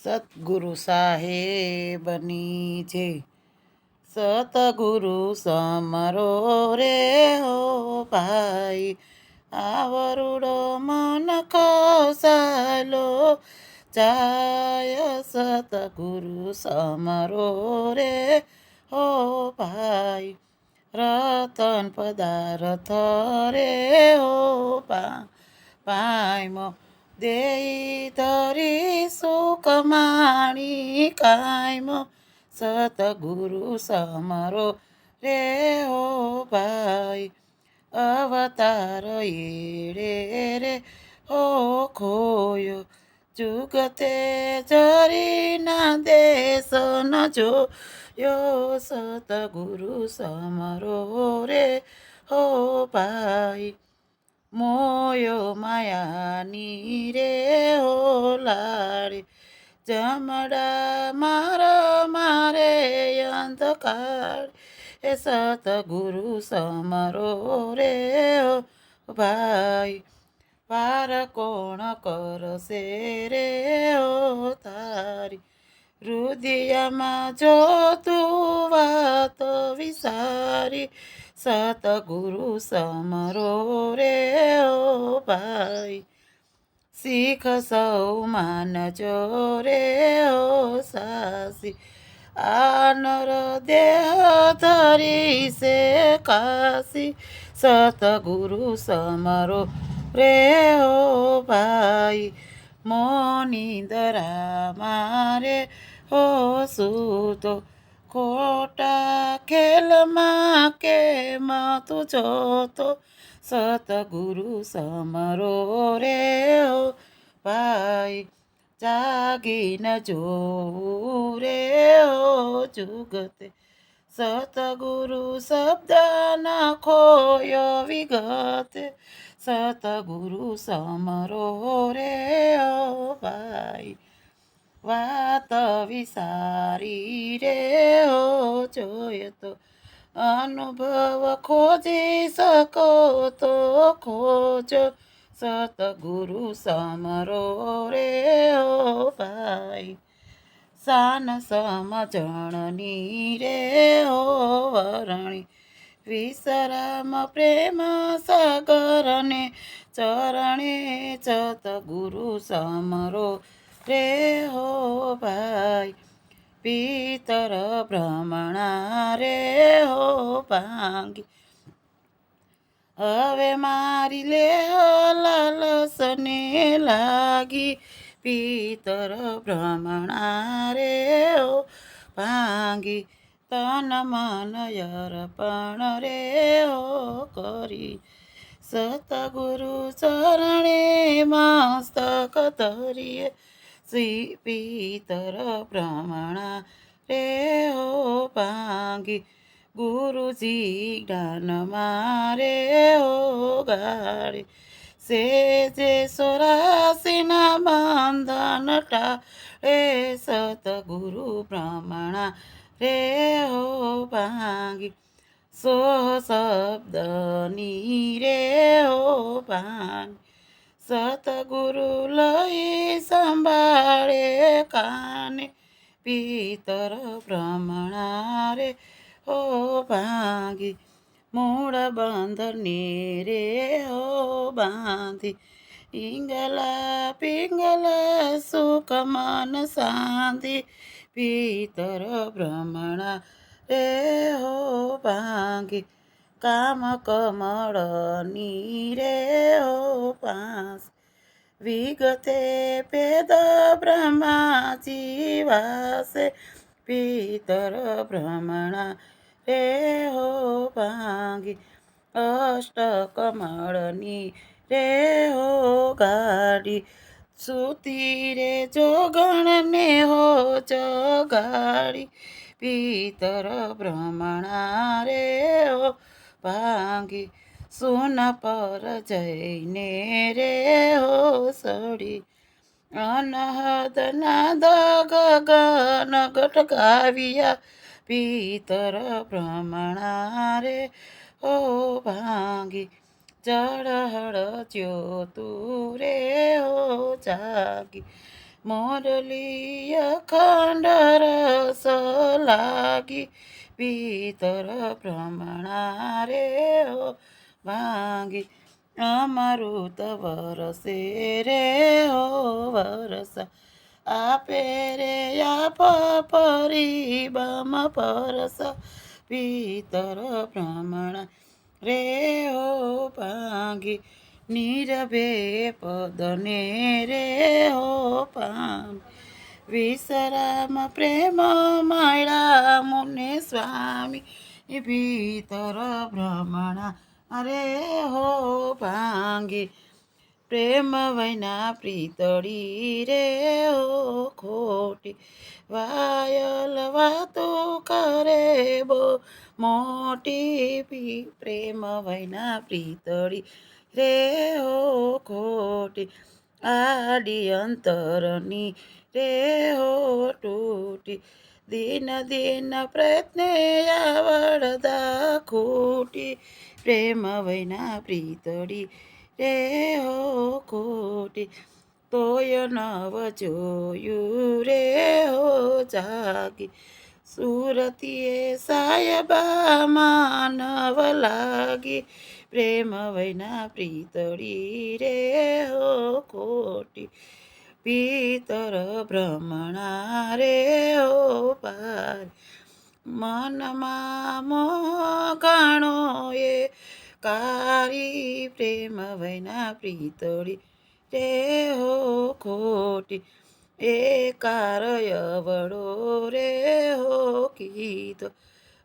સતગુરુ સાહેબની છે સતગુરુ સમરો રે હો ભાઈ આવરુડો મન ખસાલો જાય સતગુરુ સમરો રે હો ભાઈ રતન પદાર્થ રે હો પા でいたりそかまりかいもさたぐるさまろれおばいあわたろいれれおこよじゅがてじゃりなでそのじょよさたぐるさまろれおばい。મોયો માયાની રે હો લાડે જમડા મારા મારે અંધકાર એ સતગુરુ સમરો રે ભાઈ પાર કોણ કરશે રે હો તારી રુદિયામાં જો તું વાત વિસારી સતગુરુ સમરો રે ઓ ભાઈ. શીખ સૌ માનજો રે ઓ સાસી. આનર નર દેહ ધરી સે કાશી. સતગુરુ સમરો રે ઓ ભાઈ. મોનિંદરા મારે હો સૂતો ખોટા ખેલમાં કે તું જોતો સતગુરુ સમરો રે ભાઈ જાગીને જોવું રે જુગતે સતગુરુ શબ્દ ના ખોયો વિગતે સતગુરુ સમરો રે ભાઈ વાત વિસારી રે હો, જોય તો અનુભવ ખોજી શકો તો ખોજો. સતગુરુ સમરો રે હો ભાઈ, સાન સમજણની રે હો વરણી. વિસરામ પ્રેમ સગરને ચરણે સતગુરુ સમરો रे हो भाइ पितर भ्रमण रे हो भाङ्गी हवे मारिले लालसने लागि पितर भ्रमण रे हो भाङ्गी तन मन यर्पण रे हो करी सत गुरु चरणे मस्तक तरिए શ્રી પિતર ભ્રમણા રે હો ભાંગી ગુરુજી જ્ઞાન મારે હો ગાડી સેજે સોરાસીના બંધન ટાળે સતગુરુ બ્રહ્મણા રે હો ભાંગી સો શબ્દની રે હો ભાંગી સતગુરુ લઈ સંભાળે કાને પિતર બ્રહ્મણા રે હો ભાંગી મૂળ બંધની રે હો બાંધી ઈંગલા પિંગલા સુખ મન સાંધી પિતર ભ્રમણા રે હો ભાંગી કામ કમળની રે ઓ પાસ. વિગતે પેદ બ્રહ્મા જીવાસે પિતર બ્રહ્મણા રે હો ભાંગી. અષ્ટકમળની રે હો ગાડી, સુતી રે જોગણને હો જગાડી. પિતર બ્રહ્મણા રે હો ભાંગી સુન પર જઈને રે હો સડી. અનહદના દગ ગન ગટકાવ્યા પિતર ભ્રમણા રે હો ભાંગી. જળહળ જ્યોતુ રે હો જાગી. મોરલી અખંડ રસ લાગી. પિતર ભ્રમણા રે હો ભાંગી અમૃત વરસે રે હો, વરસ આપે રે આપ પરી બમ પરસ. પિતર ભ્રમણા રે હો ભાંગી નીરવે પદને રે હો, પામ વિશ્રામ પ્રેમ માળા મુને સ્વામી. ભીતર ભ્રમણા, અરે હો ભાંગી. પ્રેમ વૈના પ્રીતળી રે હો ખોટી. વાયલ વાતો કરે બો મોટી પી. પ્રેમ વૈના પ્રીતળી રે હો ખોટી. આડી અંતરની રે હો તૂટી. દિન દિન પ્રયત્ને આવડતા ખોટી. પ્રેમ વૈના પ્રીતડી રે હો ખોટી. તોય નવ જોયું રે હો જાગી. સુરતીએ સાયબા માનવ લાગી. પ્રેમ વૈના પ્રીતળી રે હો ખોટી પિતર ભ્રમણા રે હો પાર. મનમાં મોગાણો એ કારી પ્રેમ વૈના પ્રીતળી રે હો ખોટી એ કારય વડો રે હો કીધો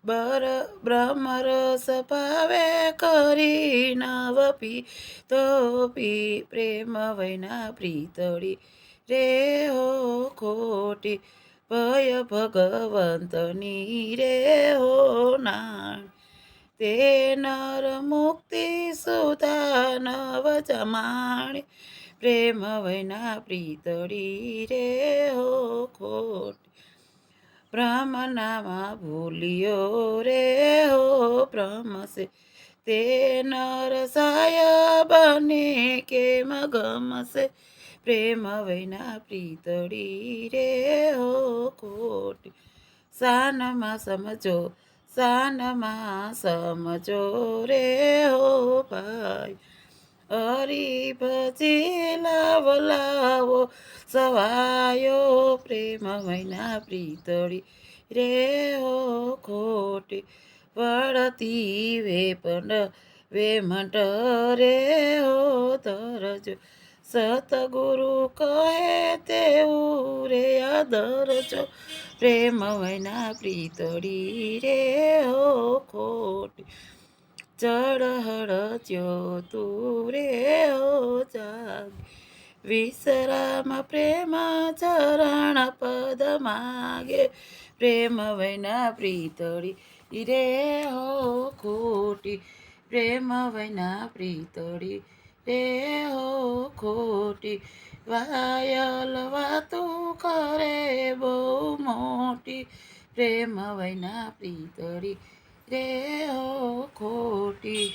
બર બ્રહ્મરસ પાવે કરી નવ પી તો પી પ્રેમ વૈના પ્રીતળી. રે હો ખોટી ભય ભગવંતની. રે હો ના તે નર મુક્તિ સુધા નવ જમાણી. પ્રેમ વૈના પ્રીતળી. રે હો ખોટ બ્રહ્મનામાં ભૂલ્યો રે હો ભ્રમસે તે નર બને કેમ ગમશે પ્રેમ વૈના પ્રીતડી રે હો ખોટી સાનમાં સમજો સાનમાં સમજો રે હો ભાઈ. હરી પછી લાવ લાવો સવાયો પ્રેમ મહિના પ્રીતળી રે હો ખોટી વળતી વેપન વેમટ રે હો તરજો, સતગુરુ કહે તેવું રે આદરજો, પ્રેમ વૈના પ્રીતળી રે હો ખોટી ચડહળ ચ્યો તું રે હો જાગ. વિશ્રામ પ્રેમ ચરણ પદ માગે. પ્રેમ વૈના પ્રીતળી રે હો ખોટી. પ્રેમ વૈના પ્રીતળી રે હો ખોટી. વાયલ વાતો કરે બહુ મોટી. પ્રેમ વૈના પ્રીતળી રે હો ખોટી